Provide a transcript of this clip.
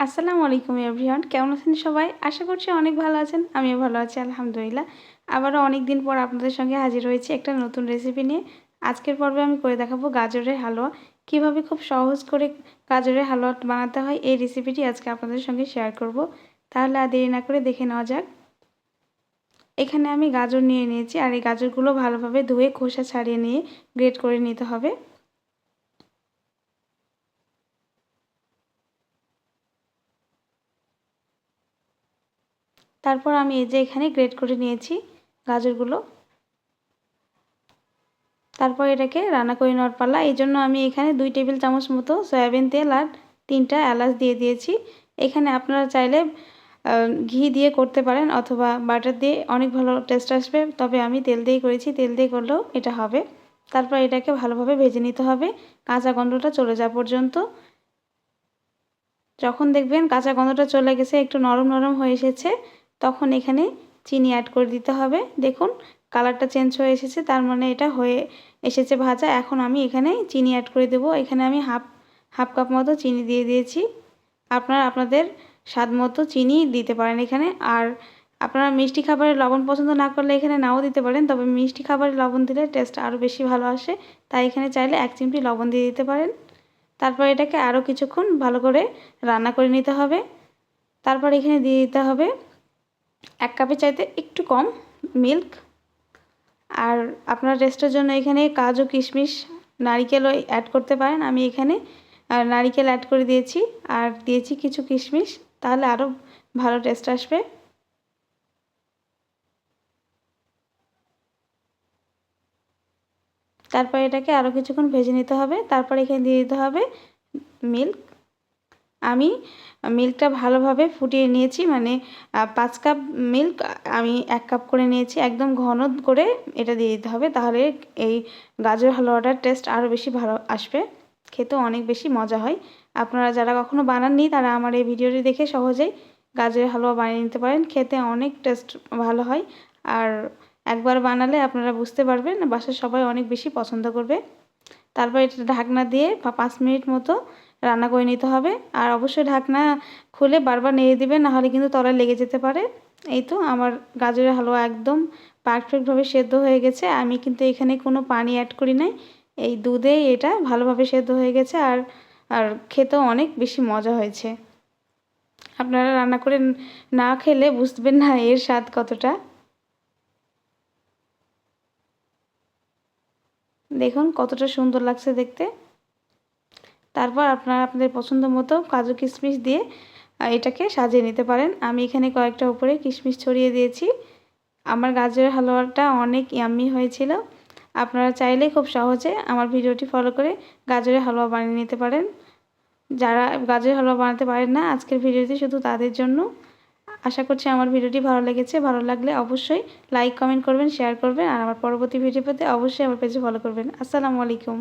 আসসালামু আলাইকুম এভরিওয়ান, কেমন আছেন সবাই? আশা করছি অনেক ভালো আছেন, আমিও ভালো আছি, আলহামদুলিল্লাহ। আবারও অনেক দিন পর আপনাদের সঙ্গে হাজির হয়েছি একটা নতুন রেসিপি নিয়ে। আজকের পর্বে আমি করে দেখাবো গাজরের হালুয়া। কীভাবে খুব সহজ করে গাজরের হালুয়া বানাতে হয়, এই রেসিপিটি আজকে আপনাদের সঙ্গে শেয়ার করব। তাহলে আর দেরি না করে দেখে নেওয়া যাক। এখানে আমি গাজর নিয়ে নিয়েছি, আর এই গাজরগুলো ভালোভাবে ধুয়ে খোসা ছাড়িয়ে নিয়ে গ্রেট করে নিতে হবে। তারপর আমি এই যে এখানে গ্রেড করে নিয়েছি গাজরগুলো। তারপর এটাকে রান্না করে নেওয়ার পালা। এই জন্য আমি এখানে দুই টেবিল চামচ মতো সয়াবিন তেল আর তিনটা এলাচ দিয়ে দিয়েছি। এখানে আপনারা চাইলে ঘি দিয়ে করতে পারেন অথবা বাটার দিয়ে অনেক ভালো টেস্ট আসবে। তবে আমি তেল দিয়ে করেছি। তেল দিয়ে করলেও এটা হবে। তারপর এটাকে ভালোভাবে ভেজে নিতে হবে। কাঁচা গন্ধটা চলে যাওয়া পর্যন্ত। যখন দেখবেন কাঁচা গন্ধটা চলে গেছে, একটু নরম নরম হয়ে এসেছে তখন এখানে চিনি অ্যাড করে দিতে হবে। দেখুন কালারটা চেঞ্জ হয়ে এসেছে, তার মানে এটা হয়ে এসেছে ভাজা। এখন আমি এখানে চিনি অ্যাড করে দেবো। এখানে আমি হাফ হাফ কাপ মতো চিনি দিয়ে দিয়েছি। আপনারা আপনাদের স্বাদ মতো চিনি দিতে পারেন এখানে। আর আপনারা মিষ্টি খাবারে লবণ পছন্দ না করলে এখানে নাও দিতে পারেন, তবে মিষ্টি খাবারে লবণ দিলে টেস্ট আরও বেশি ভালো আসে। তাই এখানে চাইলে এক চিমটি লবণ দিয়ে দিতে পারেন। তারপর এটাকে আরও কিছুক্ষণ ভালো করে রান্না করে নিতে হবে। তারপর এখানে দিয়ে দিতে হবে এক কাপের চাইতে একটু কম মিল্ক। আর আপনার রেস্টের জন্য এখানে কাজু, কিশমিশ নারিকেলও অ্যাড করতে পারেন। আমি এখানে নারিকেল অ্যাড করে দিয়েছি। আর দিয়েছি কিছু কিশমিশ, তাহলে আরও ভালো টেস্ট আসবে। তারপর এটাকে আরও কিছুক্ষণ ভেজে নিতে হবে। তারপর এখানে দিয়ে দিতে হবে মিল্ক। আমি মিল্কটা ভালোভাবে ফুটিয়ে নিয়েছি মানে পাঁচ কাপ মিল্ক আমি এক কাপ করে নিয়েছি। একদম ঘন করে এটা দিয়ে দিতে হবে, তাহলে এই গাজর হালুয়াটার টেস্ট আরও বেশি ভালো আসবে। খেতেও অনেক বেশি মজা হয়। আপনারা যারা কখনো বানাননি, তারা আমার এই ভিডিওটি দেখে সহজেই গাজরের হালুয়া বানিয়ে নিতে পারেন। খেতে অনেক টেস্ট ভালো হয়। আর একবার বানালে আপনারা বুঝতে পারবেন, বাসার সবাই অনেক বেশি পছন্দ করবে। তারপর এটা ঢাকনা দিয়ে পাঁচ মিনিট মতো রান্না করে নিতে হবে। আর অবশ্যই ঢাকনা খুলে বারবার নেড়ে দেবেন, নাহলে কিন্তু তলায় লেগে যেতে পারে। এই তো আমার গাজরের হালুয়া একদম পারফেক্টভাবে সেদ্ধ হয়ে গেছে। আমি কিন্তু এখানে কোনো পানি অ্যাড করি নাই। এই দুধেই এটা ভালোভাবে সেদ্ধ হয়ে গেছে আর আর খেতেও অনেক বেশি মজা হয়েছে। আপনারা রান্না করে না খেলে বুঝবেন না এর স্বাদ কতটা। দেখুন কতটা সুন্দর লাগছে দেখতে। তারপর আপনারা আপনাদের পছন্দ মতো কাজু কিশমিশ দিয়ে এটাকে সাজিয়ে নিতে পারেন। আমি এখানে কয়েকটা উপরে কিশমিশ ছড়িয়ে দিয়েছি। আমার গাজরের হালুয়াটা অনেক ইয়াম্মি হয়েছিল। আপনারা চাইলে খুব সহজে আমার ভিডিওটি ফলো করে গাজরের হালুয়া বানিয়ে নিতে পারেন। যারা গাজরের হালুয়া বানাতে পারেন না, আজকের ভিডিওটি শুধু তাদের জন্য। আশা করছি আমার ভিডিওটি ভালো লেগেছে। ভালো লাগলে অবশ্যই লাইক কমেন্ট করবেন শেয়ার করবেন, আর আমার পরবর্তী ভিডিও পেতে অবশ্যই আমার পেজে ফলো করবেন। আসসালামু আলাইকুম।